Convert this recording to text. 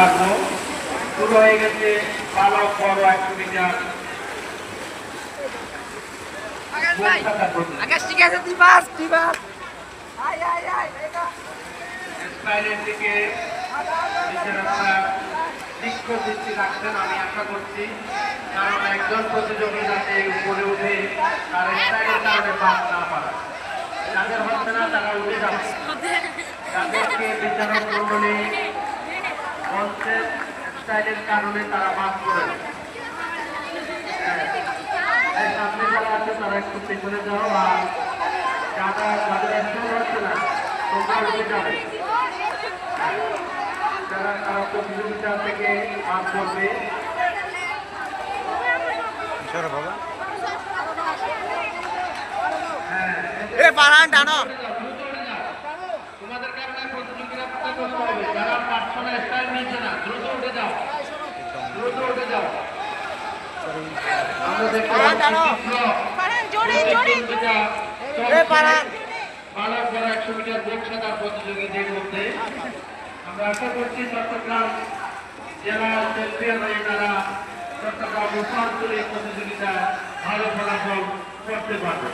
থাকব শুরু হয়ে গেছে বালক বড় একশো মিটার আকাশ ঠিক আছে তুই বাস তুই বাস। আয় আয় আয় এটা দিকে নিজের দৃষ্টি রাখছেন আমি আশা করছি। কারণ একজন প্রতিযোগী যাতে উপরে উঠে তার স্টাইলের কারণে বাদ না পারে যাদের হচ্ছে না তারা উঠে যাচ্ছে যাদেরকে বিচারক মন্ডলী মঞ্চের স্টাইলের কারণে তারা বাদ করে হ্যাঁ। সামনে যারা আছে তারা একটু পেছনে যাও আর যারা যাদের স্টাইল হচ্ছে না তোমরা উঠে যাবে যারা তারা প্রতিযোগিতা থেকে বাদ করবে এ পারান টানো তোমাদের কারণে হবে। যারা পার্সোনাল স্টাইল নিচ্ছে না দ্রুত উঠে যাও। দ্রুত উঠে যাও। আমরা দেখতে একশো মিটার বোট প্রতিযোগীদের মধ্যে আমরা আশা করছি চট্টগ্রাম জেলা চ্যাম্পিয়ন হয়ে তারা চট্টগ্রাম উপাঞ্চলিক প্রতিযোগিতায় ভালো ফলাফল করতে পারবে।